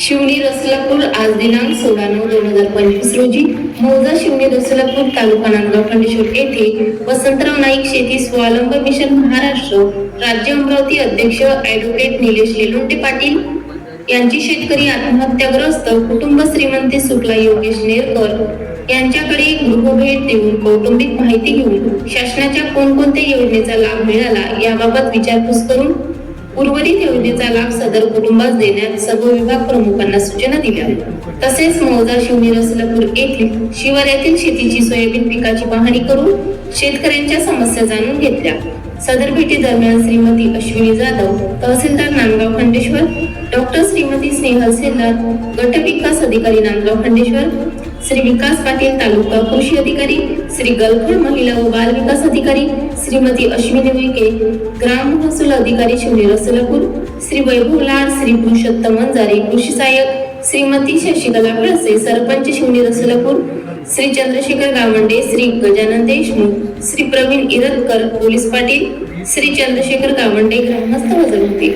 शिवणी रसलापूर आज दिनांक सोळा नऊ दोन हजार पंचवीस रोजी. मौजा शिवणी रसलापूर तालुका नांदगाव खंडेश्वर येथे वसंतराव नाईक शेती स्वावलंब मिशन महाराष्ट्र राज्य अमरावती अध्यक्ष ऍडव्होकेट निलेश लेलोटे पाटील यांची शेतकरी आत्महत्याग्रस्त कुटुंब श्रीमंती शुक्ला योगेश नेरकर यांच्याकडे गृहभेट देऊन कौटुंबिक माहिती घेऊन शासनाच्या कोणकोणत्या योजनेचा लाभ मिळाला याबाबत विचारपूस करून उर्वरित योजनेचा लाभ सदर कुटुंबास देण्यात सर्व विभाग प्रमुखांना सूचना दिल्या. तसेच मौजा शिवनी असलापूर येथील शिवारातील शेतीची सोयाबीन पिकाची पाहणी करून शेतकऱ्यांच्या समस्या जाणून घेतल्या. सदर भेटी दरम्यान श्रीमती अश्विनी जाधव तहसीलदार नांदगाव खंडेश्वर डॉक्टर श्रीमती स्नेहल सेल्लार गट विकास अधिकारी नांदगाव खंडेश्वर श्री विकास पाटील तालुका कृषी अधिकारी श्री गलखड महिला व बाल विकास अधिकारी श्रीमती अश्विनी विके ग्राम महसूल अधिकारी शिवनी रसलापूर श्री वैभव लाड श्री पुरुषोत्तम वंजारे कृषी सहाय्यक श्रीमती शशिकला कळसे सरपंच शिवनी रसलापूर श्री चंद्रशेखर गावंडे श्री गजानन देशमुख श्री प्रवीण इरतकर पोलीस पाटील श्री चंद्रशेखर गावंडे ग्रामस्थ हजर होते.